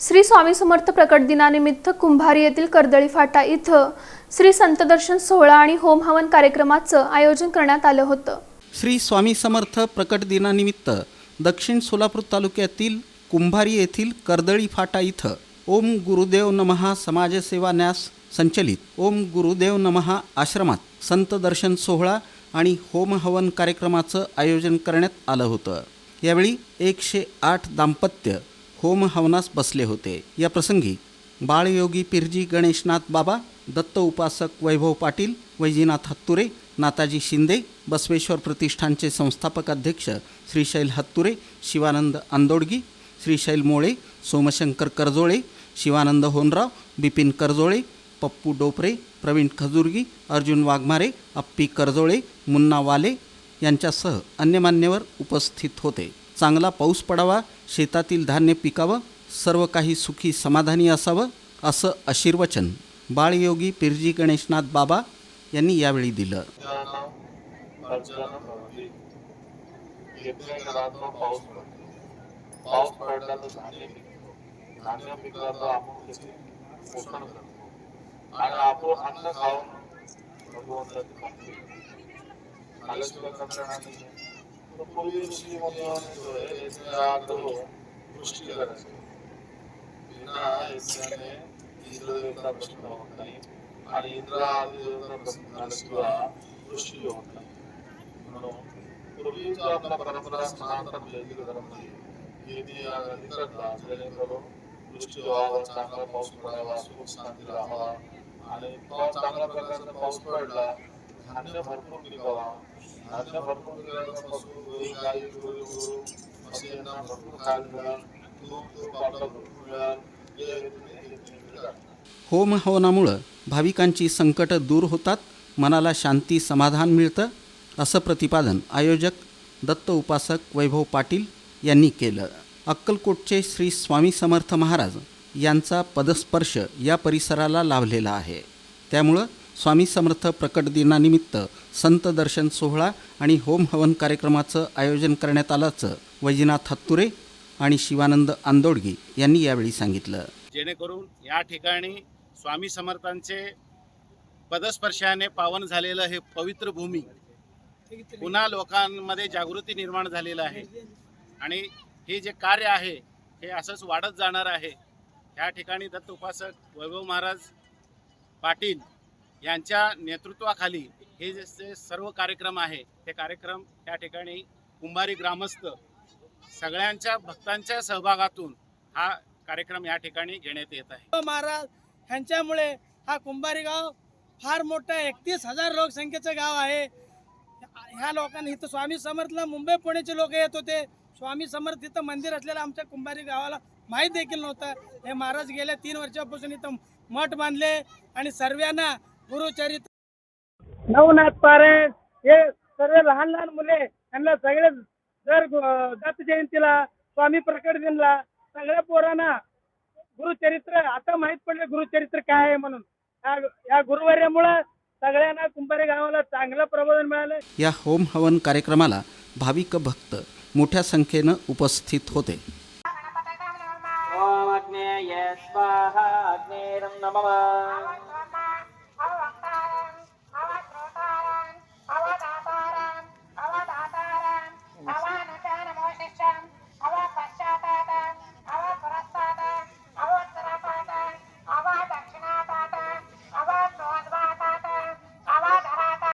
श्री स्वामी समर्थ प्रकट दिनानिमित्त कुंभारी येथील कर्दळी फाटा इथं श्री संतदर्शन सोहळा आणि होम हवन कार्यक्रमाचं आयोजन करण्यात आलं होतं. श्री स्वामी समर्थ प्रकट दिनानिमित्त दक्षिण सोलापूर तालुक्यातील कुंभारी येथील कर्दळी फाटा इथं ओम गुरुदेव नमहा समाजसेवा न्यास संचलित ओम गुरुदेव नमहा आश्रमात संत दर्शन सोहळा आणि होम हवन कार्यक्रमाचं आयोजन करण्यात आलं होतं. यावेळी एकशे आठ दाम्पत्य होम हवनास बसले होते. या प्रसंगी बाळयोगी पिरजी गणेशनाथ बाबा दत्त उपासक वैभव पाटील वैजीनाथ हत्तुरे नाताजी शिंदे बसवेश्वर प्रतिष्ठानचे संस्थापक अध्यक्ष श्रीशैल हत्तुरे शिवानंद आंदोडगी श्रीशैल मोळे सोमशंकर करजोळे शिवानंद होनराव बिपिन करजोळे पप्पू डोपरे प्रवीण खजुर्गी अर्जुन वाघमारे अप्पी करजोळे मुन्ना वाले यांच्यासह अन्य मान्यवर उपस्थित होते. चांगला पाऊस पडावा शेतातील धान्य पिकावं सर्व काही सुखी समाधानी असावं असं आशीर्वचन बाळयोगी पिरजी गणेशनाथ बाबा यांनी यावेळी दिलं आणि आपण अन्न खाऊन भगवंताची भक्ती करतो. आल्याशिवाय करणार नाही तर पूर्वी ऋषी मुनी याच्याकडं दृष्टी करायची बिना याच्याने इंद्रदेवता प्रश्न होत नाही आणि इंद्र आदी देवता प्रसन्न झाल्याशिवाय दृष्टी होत नाही म्हणून पूर्वीचा आपला परंपरा सनातन वैदिक धर्म हे ती आगळी करतात जेणेकरून दृष्टी व्हावा चांगला पाऊस पडावा सुख शांती राहावा आणि तो चांगल्या प्रकारचा पाऊस पडला धान्य भरपूर पिकावा धान्य भरपूर पिकल्यापासून गाई भरपूर खायला मिळाल तूप भरपूर मिळाल होम हवनामुळं भाविकांची संकट दूर होतात मनाला शांती समाधान मिळतं असं प्रतिपादन आयोजक दत्त उपासक वैभव पाटील यांनी केलं. अक्कलकोटचे श्री स्वामी समर्थ महाराज यांचा पदस्पर्श या परिसराला लाभलेला आहे. त्यामुळं स्वामी समर्थ प्रकट दिनानिमित्त संत दर्शन सोहळा आणि होम हवन कार्यक्रमाचं आयोजन करण्यात आल्याचं वैजनाथ हत्तुरे आणि शिवानंद आंदोडगी यांनी यावेळी सांगितलं. जेणेकरून या ठिकाणी स्वामी समर्थांचे पदस्पर्शाने पावन झालेलं हे पवित्र भूमी पुन्हा लोकांमध्ये जागृती निर्माण झालेलं आहे. आणि हे जे कार्य आहे हे असंच वाढत जाणार आहे. ह्या ठिकाणी दत्त उपासक वैभव महाराज पाटील यांच्या नेतृत्वाखाली हे जे सर्व कार्यक्रम आहे ते कार्यक्रम या ठिकाणी कुंभारी ग्रामस्थ सगळ्यांच्या भक्तांच्या सहभागातून हा कार्यक्रम या ठिकाणी घेण्यात येत आहे. हो महाराज ह्यांच्यामुळे हा कुंभारी गाव फार मोठा एकतीस हजार लोकसंख्येचं गाव आहे. ह्या लोकांनी इथं स्वामी समर्थला मुंबई पुण्याचे लोक येत होते. स्वामी समर्थ इथं मंदिर असलेलं आमच्या कुंभारी गावाला माहीत देखील नव्हतं. हे महाराज गेल्या तीन वर्षापासून इथं मठ बांधले आणि सर्वांना गुरुचरित्र नवनाथ पारायण हे सर्व लहान लहान मुले यांना सगळे दर दत्त जयंतीला स्वामी प्रकट दिनला सगळ्या पोरांना गुरुचरित्र आता माहीत पडले गुरुचरित्र काय आहे म्हणून. या- गुरुवर्यामुळं सगळ्यांना कुंभारी गावाला चांगलं प्रबोधन मिळालं. या होम हवन कार्यक्रमाला भाविक भक्त मोठ्या संख्येनं उपस्थित होते. स्वाहा